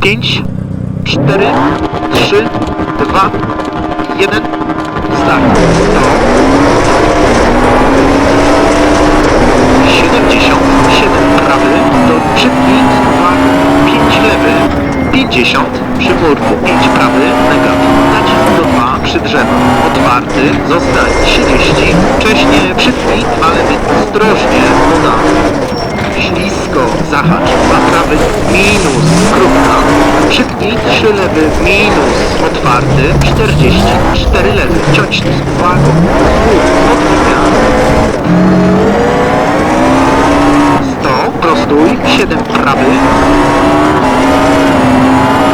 5, 4, 3, 2, 1, start. 77 prawy, do przytnij, 2, 5 lewy, 50 przy murku, 5 prawy, negatyw, nacisk do 2 przy drzewo, otwarty, zostań. 30, wcześniej przytnij, 3 lewy, minus, otwarty, 40, 4 lewy, ciąć z uwagą, odbija, 100, prostuj, 7 prawy,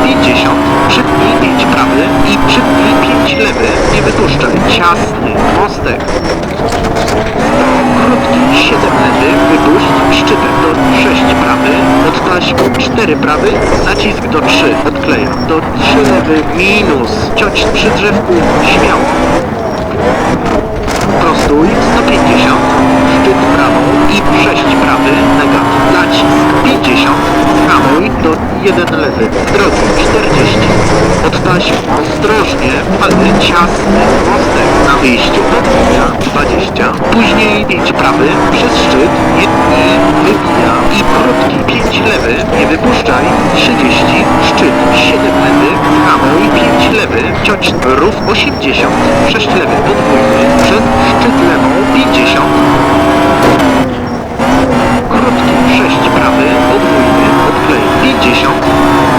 50, przytnij 5 prawy i przytnij 5 lewy, nie wypuszczaj, ciasny, mostek, 100, krótki, 7 lewy, wypuść, szczytem do 6 prawy, odtaś 4 prawy, nacisk do 3, do 3 lewy, minus, ciąć przy drzewku, śmiało, prostuj, 150, szczyt prawą i 6 prawy, negatyw, nacisk, 50, hamuj do 1 lewy, drogi 40, odtaś ostrożnie, ale ciasny, mostek na wyjściu, odbija 20, później 5 prawy, przez szczyt, nie i wybija i krótki 5 lewy, nie wypuszczaj, 30, szczyt 7 lewy, hamuj 5 rów 80, 6 lewy, podwójny, przed szczyt lewą 50, krótki 6 prawy, podwójny, odklej 50,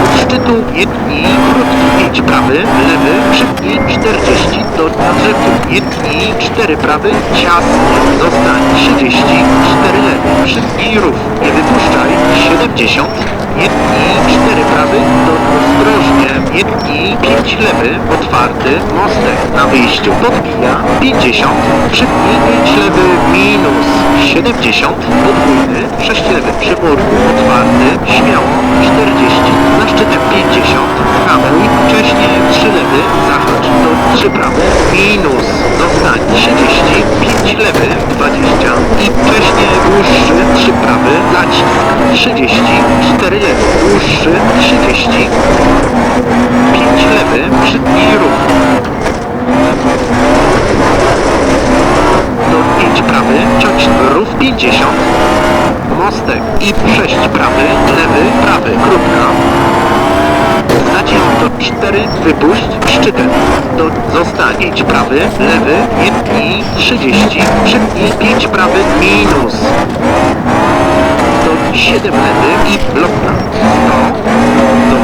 od szczytu jedni, krótki 5 prawy, lewy, przytnij 40, do nadrzewu jedni, 4 prawy, ciasny, zostań 30, 4 lewy, przytnij rów, nie wypuszczaj, 70, jedni, 4 prawy, do ostrożnie, jedni, 5 lewy, otwarty, mostek, na wyjściu podbija, 50, przytnij 5 lewy, minus, 70, podwójny, 6 lewy, przy otwarty, śmiało, 40, za szczytem 50, hamuj, wcześniej 3 lewy, zahacz, do 3 prawy, minus, zostań, 30, 5 lewy, 20 i wcześniej dłuższy, 3 prawy, nacisk, 30, 4 lewy, dłuższy, 30, 5 lewy, przytnij ruch. Do 5 prawy, ciąć rów 50, i 6 prawy, lewy, prawy, kropka. Nacisk do 4, wypuść, szczytem. Do zostanieć prawy, lewy, jedni, 30, przytnij 5 prawy, minus. Do 7 lewy i blokna. 100,